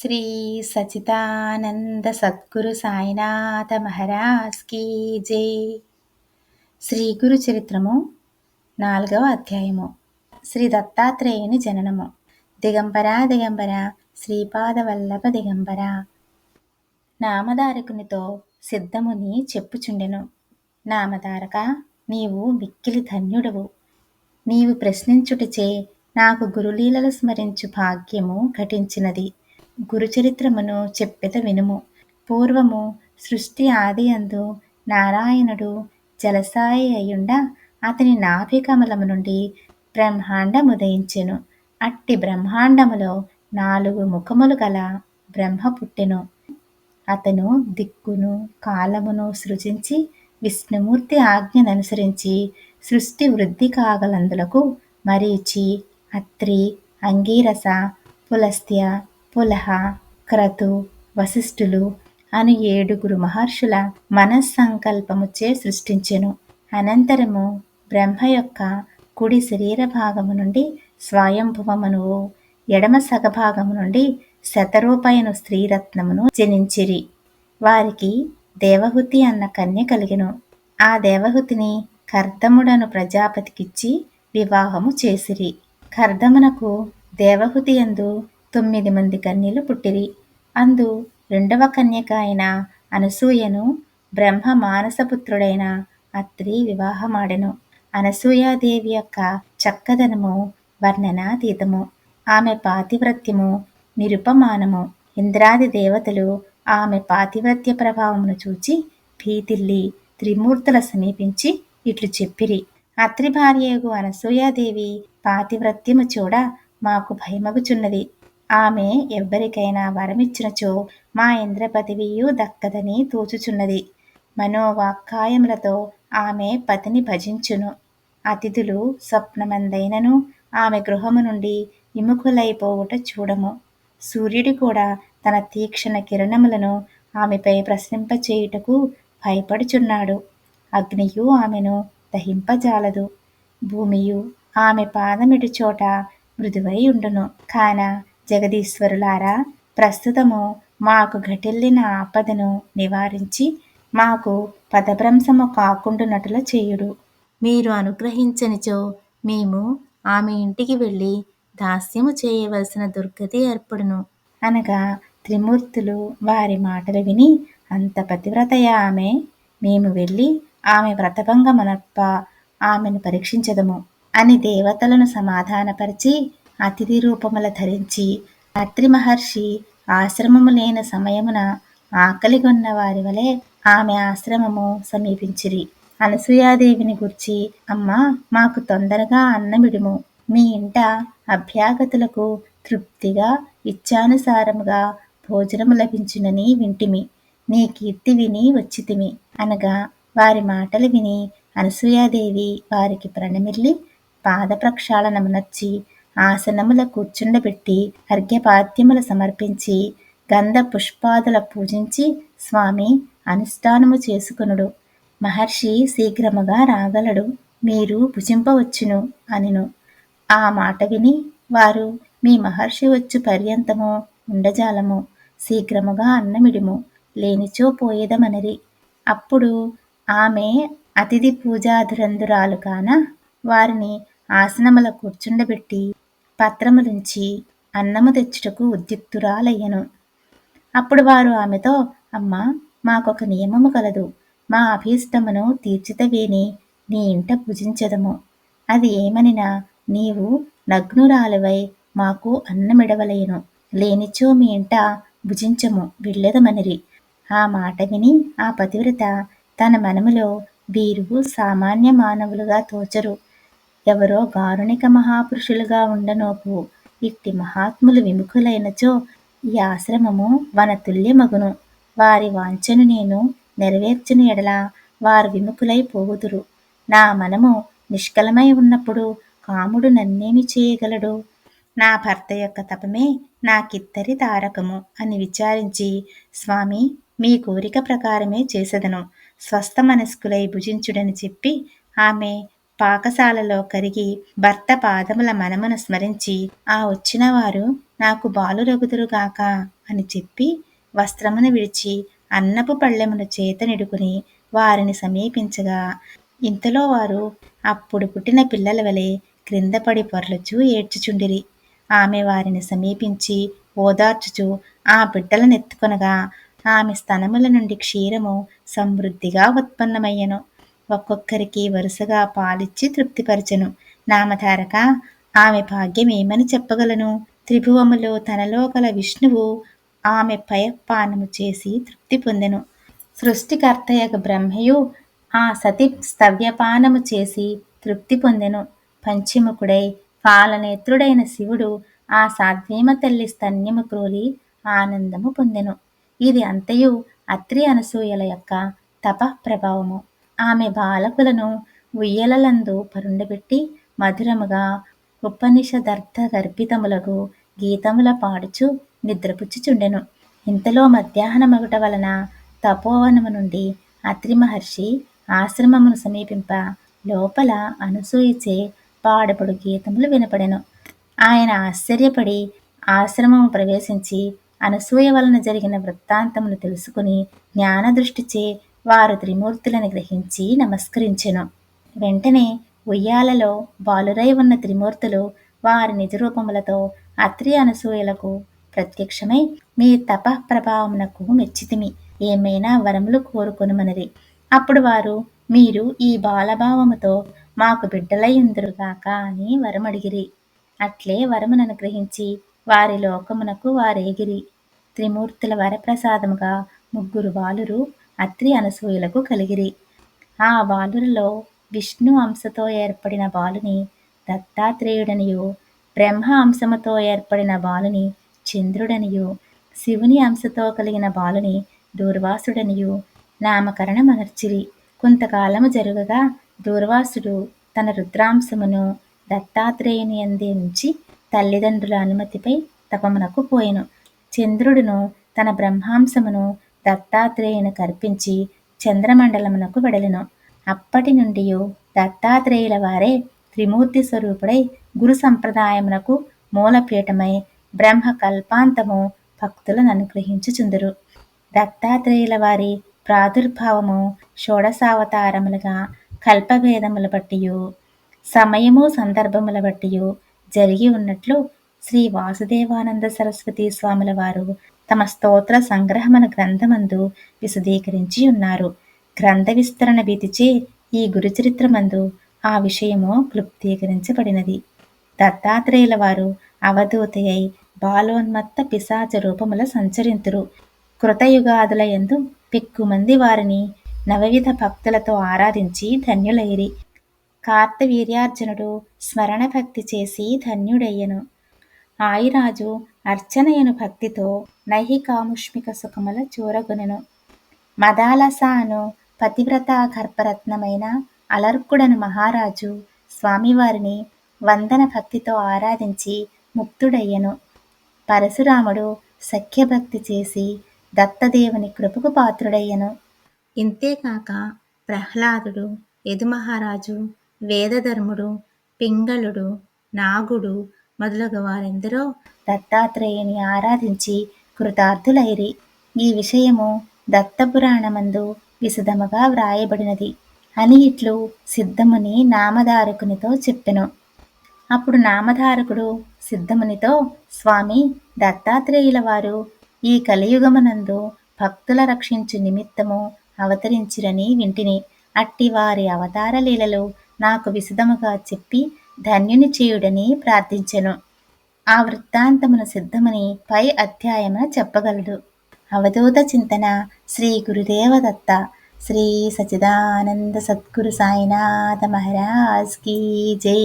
శ్రీ సచితానంద సద్గురు సాయినాథ మహారాజ్ కీ జై. శ్రీ గురు చరిత్రము నాలుగవ అధ్యాయము. శ్రీ దత్తాత్రేయుని జననము. దిగంబర దిగంబర శ్రీపాద వల్లభ దిగంబర. నామధారకునితో సిద్ధముని చెప్పుచుండెను. నామధారక నీవు మిక్కిలి ధన్యుడవు. నీవు ప్రశ్నించుటచే నాకు గురులీలలు స్మరించు భాగ్యము ఘటించినది. గురుచరిత్రమును చెప్పెద వినుము. పూర్వము సృష్టి ఆది అందు నారాయణుడు జలసాయి అయ్యుండ అతని నాభికమలము నుండి నుండి బ్రహ్మాండముదయించెను. అట్టి బ్రహ్మాండములో నాలుగు ముఖములు గల బ్రహ్మ పుట్టెను. అతను దిక్కును కాలమును సృజించి విష్ణుమూర్తి ఆజ్ఞననుసరించి సృష్టి వృద్ధి కాగలందులకు మరీచి అత్రి అంగీరస పులస్త్య పులహ క్రతు వశిష్ఠులు అని ఏడుగురు మహర్షుల మనస్సంకల్పముచే సృష్టించెను. అనంతరము బ్రహ్మ యొక్క కుడి శరీర భాగము నుండి స్వయంభువమును ఎడమ సగభాగము నుండి శతరూపాయను స్త్రీరత్నమును జనించిరి. వారికి దేవహుతి అన్న కన్య కలిగెను. ఆ దేవహుతిని కర్దముడను ప్రజాపతికిచ్చి వివాహము చేసిరి. కర్దమునకు దేవహుతి ఎందు తొమ్మిది మంది కన్యలు పుట్టిరి. అందు రెండవ కన్యక అయిన అనసూయను బ్రహ్మ మానసపుత్రుడైన అత్రి వివాహమాడెను. అనసూయాదేవి యొక్క చక్కదనము వర్ణనాతీతము. ఆమె పాతివ్రత్యము నిరుపమానము. ఇంద్రాది దేవతలు ఆమె పాతివ్రత్య ప్రభావమును చూచి భీతిల్లి త్రిమూర్తుల సమీపించి ఇట్లు చెప్పిరి. అత్రి భార్యగు అనసూయాదేవి పాతివ్రత్యము చూడ మాకు భయమగుచున్నది. ఆమె ఎవ్వరికైనా వరమిచ్చినచో మా ఇంద్రపతివియు దక్కదని తోచుచున్నది. మనోవాక్కాయములతో ఆమె పతిని భజించును. అతిథులు స్వప్నమందైనను ఆమె గృహము నుండి విముఖులైపోవుట చూడము. సూర్యుడు కూడా తన తీక్షణ కిరణములను ఆమెపై ప్రసరింపచేయుటకు భయపడుచున్నాడు. అగ్నియు ఆమెను దహింపజాలదు. భూమియు ఆమె పాదమిటి చోట మృదువై ఉండును. కాన జగదీశ్వరులారా ప్రస్తుతము మాకు ఘటిల్లిన ఆపదను నివారించి మాకు పదభ్రంశము కాకుండునట్ల చేయుడు. మీరు అనుగ్రహించనిచో మేము ఆమె ఇంటికి వెళ్ళి దాస్యము చేయవలసిన దుర్గతి ఏర్పడును. అనగా త్రిమూర్తులు వారి మాటలు విని అంత పతివ్రతయ ఆమె? మేము వెళ్ళి ఆమె వ్రతభంగమనప్ప ఆమెను పరీక్షించదము. అని దేవతలను సమాధానపరిచి అతిథి రూపముల ధరించి అత్రి మహర్షి ఆశ్రమము లేని సమయమున ఆకలిగొన్న వారి వలె ఆమె ఆశ్రమము సమీపించిరి. అనసూయాదేవిని గుర్చి అమ్మా మాకు తొందరగా అన్నమిడుము మీ ఇంట అభ్యాగతులకు తృప్తిగా ఇచ్చానుసారముగా భోజనము లభించునని వింటిమి. నీ కీర్తి విని వచ్చితిమి. అనగా వారి మాటలు విని అనసూయాదేవి వారికి ప్రణమిల్లి పాద ప్రక్షాళనమునర్చి ఆసనముల కూర్చుండబెట్టి అర్ఘ్యపాద్యములు సమర్పించి గంధ పుష్పాదుల పూజించి స్వామి అనుష్ఠానము చేసుకునుడు. మహర్షి శీఘ్రముగా రాగలడు. మీరు భుజింపవచ్చును అనిను. ఆ మాట విని వారు మీ మహర్షి వచ్చు పర్యంతము ఉండజాలము. శీఘ్రముగా అన్నమిడుము. లేనిచో పోయేదమనరి. అప్పుడు ఆమె అతిథి పూజాధురంధురాలు కాన వారిని ఆసనముల కూర్చుండబెట్టి పత్రములుంచి అన్నము తెచ్చుటకు ఉద్యుక్తురాలయ్యను. అప్పుడు వారు ఆమెతో అమ్మ మాకొక నియమము కలదు. మా అభీష్టమును తీర్చితవేని నీ ఇంట భుజించదము. అది ఏమనినా నీవు నగ్నురాలువై మాకు అన్నమిడవలయను లేనిచో మీ ఇంట భుజించము వెళ్ళదమనిరి. ఆ మాట విని ఆ పతివ్రత తన మనములో వీరు సామాన్య మానవులుగా తోచరు. ఎవరో గారుణిక మహాపురుషులుగా ఉండనోపు ఇట్టి మహాత్ములు విముఖులైనచో ఈ ఆశ్రమము వనతుల్యమగును. వారి వాంఛను నేను నెరవేర్చిన ఎడల వారు విముఖులై పోవుదురు. నా మనము నిష్కలమై ఉన్నప్పుడు కాముడు నన్నేమి చేయగలడు? నా భర్త యొక్క తపమే నాకిత్తరి తారకము అని విచారించి స్వామి మీ కోరిక ప్రకారమే చేసెదను. స్వస్థ మనస్కులై భుజించుడని చెప్పి ఆమె పాకశాలలో కరిగి భర్త పాదముల మనమును స్మరించి ఆ వచ్చిన వారు నాకు బాలురగుదురుగాక అని చెప్పి వస్త్రమును విడిచి అన్నపు పళ్ళెమును చేతనిడుకుని వారిని సమీపించగా ఇంతలో వారు అప్పుడు పుట్టిన పిల్లల వలె క్రిందపడి పొర్లుచూ ఏడ్చుచుండిరి. ఆమె వారిని సమీపించి ఓదార్చుచు ఆ బిడ్డలనెత్తుకొనగా ఆమె స్తనముల నుండి క్షీరము సమృద్ధిగా ఉత్పన్నమయ్యను. ఒక్కొక్కరికి వరుసగా పాలిచ్చి తృప్తిపరచెను. నామధారక ఆమె భాగ్యమేమని చెప్పగలను. త్రిభువములో తనలో గల విష్ణువు ఆమె పయపానము చేసి తృప్తి పొందెను. సృష్టికర్తయగు బ్రహ్మయు ఆ సతి స్తవ్యపానము చేసి తృప్తి పొందెను. పంచముఖుడై పాలనేత్రుడైన శివుడు ఆ సాధ్వీమ తల్లి స్తన్యము క్రోలి ఆనందము పొందెను. ఇది అంతయు అత్రి అనసూయల యొక్క తప ప్రభావము. ఆమె బాలకులను ఉయ్యలలందు పరుండబెట్టి మధురముగా ఉపనిషదర్థ గర్భితములకు గీతముల పాడుచు నిద్రపుచ్చుచుండెను. ఇంతలో మధ్యాహ్నమగుట వలన తపోవనము నుండి అత్రి మహర్షి ఆశ్రమమును సమీపింప లోపల అనుసూయిచే పాడబడు గీతములు వినపడెను. ఆయన ఆశ్చర్యపడి ఆశ్రమము ప్రవేశించి అనసూయ వలన జరిగిన వృత్తాంతమును తెలుసుకుని జ్ఞానదృష్టిచే వారు త్రిమూర్తులను గ్రహించి నమస్కరించెను. వెంటనే ఉయ్యాలలో బాలురై ఉన్న త్రిమూర్తులు వారి నిజరూపములతో అత్రి అనసూయలకు ప్రత్యక్షమై మీ తప ప్రభావమునకు మెచ్చితిమి. ఏమైనా వరములు కోరుకొనుమనిరి. అప్పుడు వారు మీరు ఈ బాలభావముతో మాకు బిడ్డలయ్యుందురుగాక అని వరమడిగిరి. అట్లే వరమును అనుగ్రహించి వారి లోకమునకు వారేగిరి. త్రిమూర్తుల వరప్రసాదముగా ముగ్గురు బాలురు అత్రి అనసూయలకు కలిగిరి. ఆ బాలులలో విష్ణు అంశతో ఏర్పడిన బాలుని దత్తాత్రేయుడనియు బ్రహ్మ అంశముతో ఏర్పడిన బాలుని చంద్రుడనియు శివుని అంశతో కలిగిన బాలుని దూర్వాసుడనియు నామకరణమనర్చిరి కొంతకాలము జరుగగా దూర్వాసుడు తన రుద్రాంశమును దత్తాత్రేయుని అందే ఉంచి తల్లిదండ్రుల అనుమతిపై తపమునకు పోయెను. చంద్రుడును తన బ్రహ్మాంశమును దత్తాత్రేయుని కర్పించి చంద్రమండలమునకు వెడలెను. అప్పటి నుండి దత్తాత్రేయుల వారే త్రిమూర్తి స్వరూపుడై గురు సంప్రదాయమునకు మూలపీఠమై బ్రహ్మ కల్పాంతము భక్తులను అనుగ్రహించుచుందురు. దత్తాత్రేయుల వారి ప్రాదుర్భావము షోడశావతారములుగా కల్పభేదముల బట్టియు సమయము సందర్భముల బట్టియు జరిగి ఉన్నట్లు శ్రీ వాసుదేవానంద సరస్వతి స్వాముల వారు తమ స్తోత్ర సంగ్రహమన గ్రంథమందు విశదీకరించి ఉన్నారు. గ్రంథ విస్తరణ భీతిచే ఈ గురుచరిత్రమందు ఆ విషయము క్లుప్తీకరించబడినది. దత్తాత్రేయుల వారు అవధూతయై బాలోన్మత్త పిశాచ రూపముల సంచరింతురు. కృతయుగాదుల యందు పిక్కుమంది వారిని నవవిధ భక్తులతో ఆరాధించి ధన్యులైరి. కార్తవీర్యార్జునుడు స్మరణ భక్తి చేసి ధన్యుడయ్యను. ఆయిరాజు అర్చనయను భక్తితో నైహికాముష్మిక సుఖముల చూరగొనెను. మదాలస అను పతివ్రత గర్భరత్నమైన అలర్కుడను మహారాజు స్వామివారిని వందన భక్తితో ఆరాధించి ముక్తుడయ్యను. పరశురాముడు సఖ్యభక్తి చేసి దత్తదేవుని కృపకు పాత్రుడయ్యను. ఇంతేకాక ప్రహ్లాదుడు యదుమహారాజు వేదధర్ముడు పింగళుడు నాగుడు మొదలగు వారెందరో దత్తాత్రేయుని ఆరాధించి కృతార్థులైరి. ఈ విషయము దత్తపురాణమందు విశదముగా వ్రాయబడినది. అని ఇట్లు సిద్ధముని నామధారకునితో చెప్పెను. అప్పుడు నామధారకుడు సిద్ధమునితో స్వామి దత్తాత్రేయుల వారు ఈ కలియుగమునందు భక్తుల రక్షించు నిమిత్తము అవతరించిరని వింటిని. అట్టి వారి అవతార లీలలు నాకు విశదముగా చెప్పి ధన్యుని చేయుడని ప్రార్థించెను. ఆ వృత్తాంతమును సిద్ధముని పై అధ్యాయమున చెప్పగలడు. అవధూత చింతన శ్రీ గురుదేవ దత్త శ్రీ సచిదానంద సద్గురు సాయినాథ మహారాజ్ కీ జై.